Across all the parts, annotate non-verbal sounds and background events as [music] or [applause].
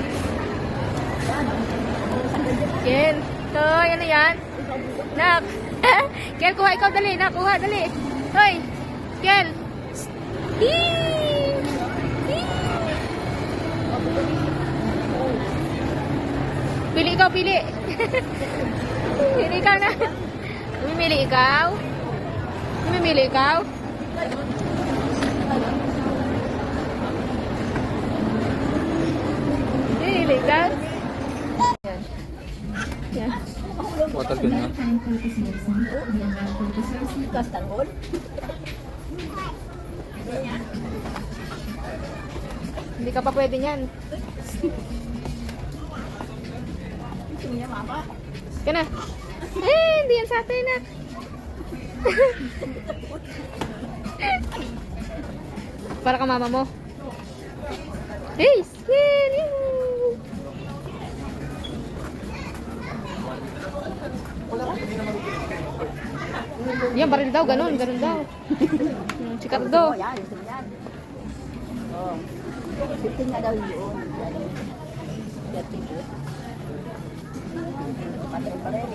malungkot. Kel, to, ano yan? Nak. [laughs] Kel, kuha ikaw, dali. Nak, kuha, dali. Hoy, Kel. Hee! Pili ikaw, pili. [laughs] pili ikaw na. Mimili ikaw? Mimili ikaw? Mimili ikaw? Yan. Yan. Water gun nga. Kastangon. Hindi ka pa pwede niyan. Niya mama. Ka na. Eh, hindi yan sa atin, nak. Para ka mama mo. Hey, skin! Yan, baril daw, ganun, ganun daw. [laughs] Sikardo. Oh, yan. Yan. Oh. 15 na daw yun. Patay pa rin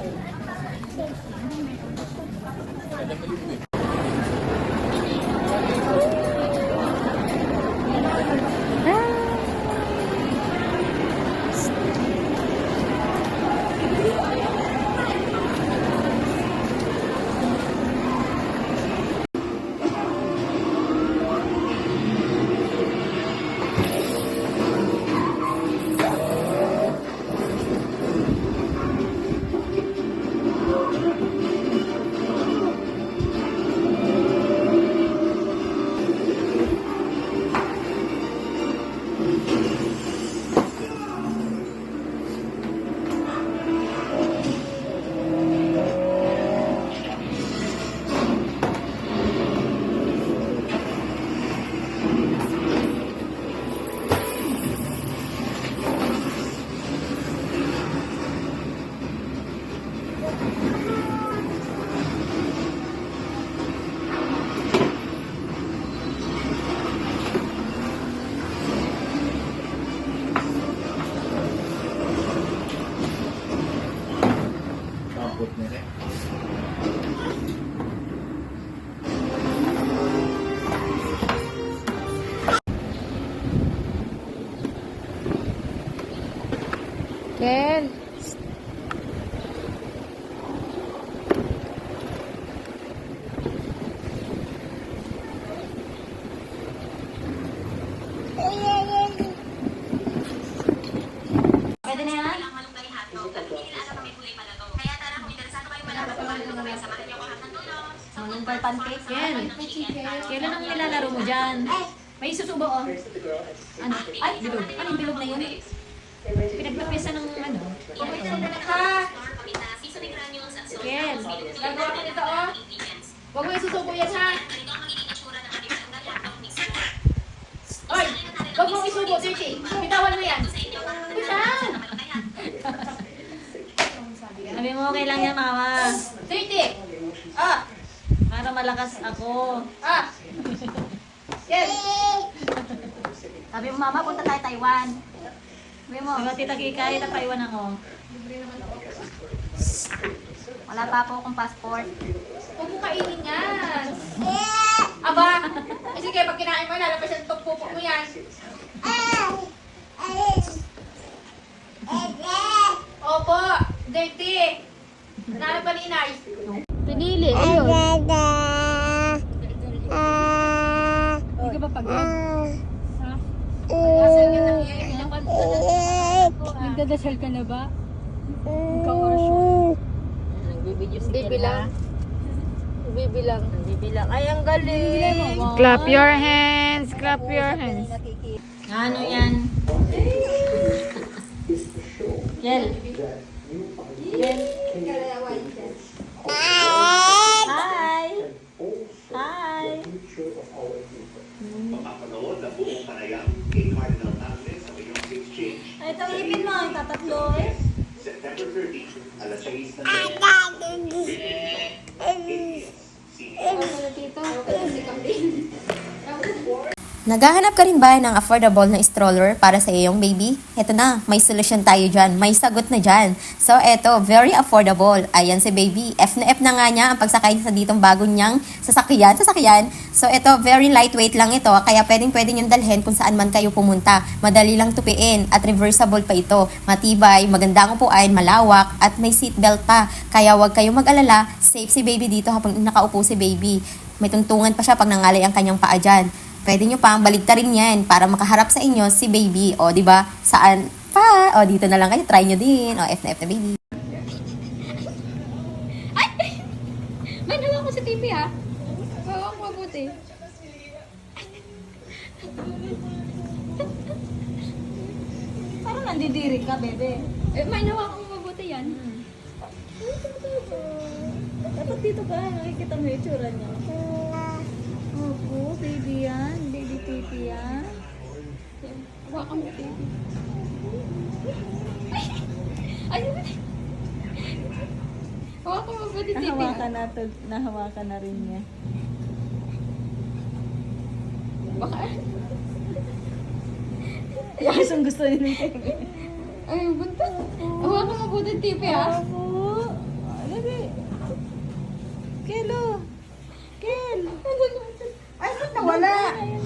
eh. Nila alam kami kulay pala to. Kaya tara kung interesado kayo malaman kung paano lumayan, samahan niyo ako lahat ng tulong. Malunggay pancake. Ken, Kailan ang nilalaro mo dyan? May susubo oh. Ano? Ay, bilog. Anong bilog na yun? Pinagpapisa ng ano? Ha? Ken, gagawa ko nito oh. Huwag mo isusubo yan, ha? Oy! Huwag mo isubo, Dirty. Bitawan mo yan. Okay lang yan, mama. Dirty! Ah! Para malakas ako. Ah! Ken! Sabi mo, mama, punta tayo Taiwan. Sabi mo, Diba, tita Kikay, napaiwan ako. wala pa ako akong passport. Huwag mo kainin yan. Aba! Eh, sige, pag kinain mo, lalabas yung tukpupok mo yan. Opo! Dirty! Nalang pa ni inay? Pinili, ayun. Hindi ka ba pagod? Asal ka nang iyayin ng Nagdadasal ka na ba? Bibilang. Bibilang. Bibilang. Ay, ang galing. Clap your hands, clap your hands. Ano yan? [laughs] Kel. Hi! Hi! Mapapanood ang buong panayam kay Cardinal Agnes sa iyong exchange. Ito ipin mo. Ang tatatlo eh. September 30, alas 6 ng gabi. Naghahanap ka rin ba ng affordable na stroller para sa iyong baby? Ito na, may solusyon tayo dyan. May sagot na dyan. So, eto, very affordable. Ayan si baby. F na F na nga niya ang pagsakay sa ditong bago niyang sasakyan. Sasakyan. So, eto, very lightweight lang ito. Kaya pwedeng pwede niyong dalhin kung saan man kayo pumunta. Madali lang tupiin at reversible pa ito. Matibay, maganda ang upuan, malawak, at may seatbelt pa. Kaya huwag kayong mag-alala, safe si baby dito habang nakaupo si baby. May tuntungan pa siya pag nangalay ang kanyang paa dyan. Pwede nyo pang baligtarin yan para makaharap sa inyo si baby. O, di ba? Saan pa? O, dito na lang kayo. Try nyo din. O, F na F na baby. May nawa ko sa TV ha. Hawak ko mabuti. Parang nandidiri ka, bebe. Eh, may nawa ko mabuti yan. Dapat dito ka, nakikita mo yung itsura niya. Opo, baby yan. Baby titi yan. Hawakan mo TV. Ay, ay. Hawakan mo mabuti TV. Nahawakan na, to, nahawakan na rin niya. Baka, Gustong gusto niya ng ay, bunta. Hawakan mo mabuti TV ha. Opo. Lagi. Kelo. 奶奶